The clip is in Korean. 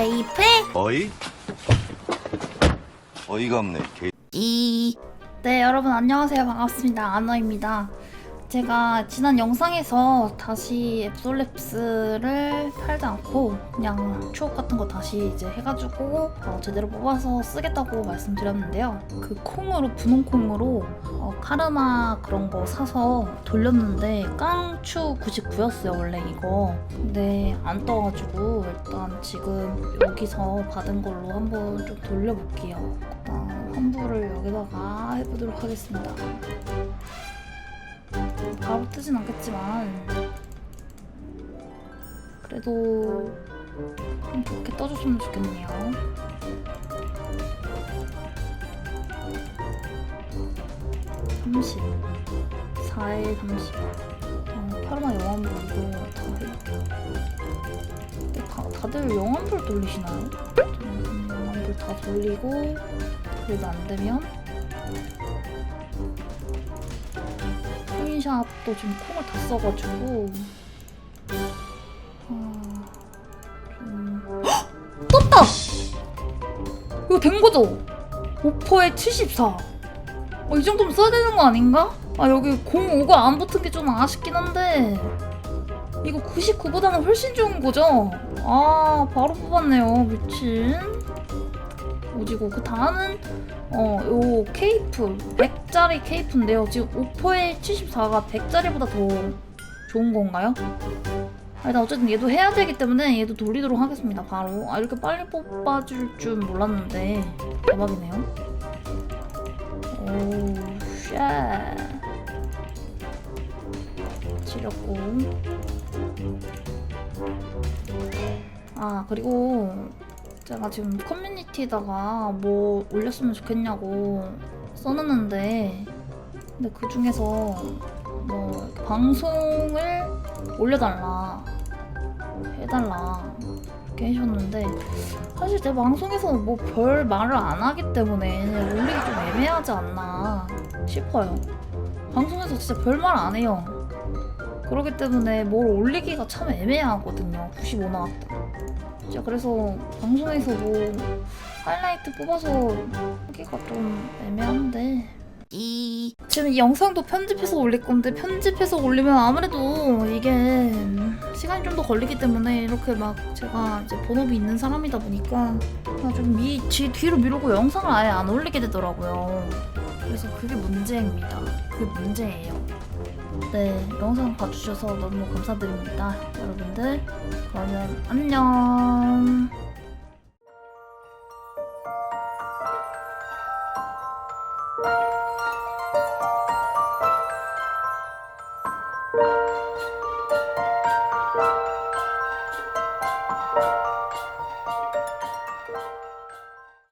메이플 어이? 어이가 없네. 개... 이. 네 여러분 안녕하세요 반갑습니다 아너입니다. 제가 지난 영상에서 다시 앱솔랩스를 팔지 않고 그냥 추억 같은 거 다시 이제 해가지고 어, 제대로 뽑아서 쓰겠다고 말씀드렸는데요. 그 콩으로 분홍 콩으로 어, 카르마 그런 거 사서 돌렸는데 깡추 99였어요 원래 이거. 근데 안 떠가지고 일단 지금 여기서 받은 걸로 한번 좀 돌려볼게요. 일단 환불을 여기다가 해보도록 하겠습니다. 뜨진 않겠지만 그래도 좀 좋게 떠줬으면 좋겠네요. 삼십, 4에 30. 어, 파르마 영암불 이거 다. 근데 다, 다들 영암불 돌리시나요? 저는 영암불 다 돌리고 그래도 안 되면 인샵도 지금 콩을 다 써가지고 아, 좀... 헉! 떴다! 이거 된 거죠? 5%에 74. 어, 이 정도면 써야 되는 거 아닌가? 아 여기 05가 안 붙은 게 좀 아쉽긴 한데 이거 99보다는 훨씬 좋은 거죠? 아 바로 뽑았네요 미친 오지고 그 다음은 어요 케이프 100짜리 케이프인데요. 지금 5%에 74가 100짜리보다 더 좋은 건가요? 아, 일단 어쨌든 얘도 해야 되기 때문에 얘도 돌리도록 하겠습니다 바로. 아 이렇게 빨리 뽑아줄 줄 몰랐는데 대박이네요. 오우 쉣. 지렸고. 아 그리고 제가 지금 커뮤니티에다가 뭐 올렸으면 좋겠냐고 써놨는데 근데 그 중에서 뭐 방송을 올려달라 해달라 이렇게 해주셨는데 사실 제 방송에서 뭐 별 말을 안 하기 때문에 올리기 좀 애매하지 않나 싶어요. 방송에서 진짜 별 말 안 해요 그렇기 때문에 뭘 올리기가 참 애매하거든요 95 나왔다 진짜 그래서 방송에서 뭐 하이라이트 뽑아서 하기가 좀 애매한데 이 지금 이 영상도 편집해서 올릴 건데 편집해서 올리면 아무래도 이게 시간이 좀 더 걸리기 때문에 이렇게 막 제가 이제 본업이 있는 사람이다 보니까 그냥 좀 미, 뒤, 뒤로 미루고 영상을 아예 안 올리게 되더라고요. 그래서 그게 문제입니다. 그게 문제예요. 네, 영상 봐주셔서 너무 감사드립니다. 여러분들, 그러면 안녕.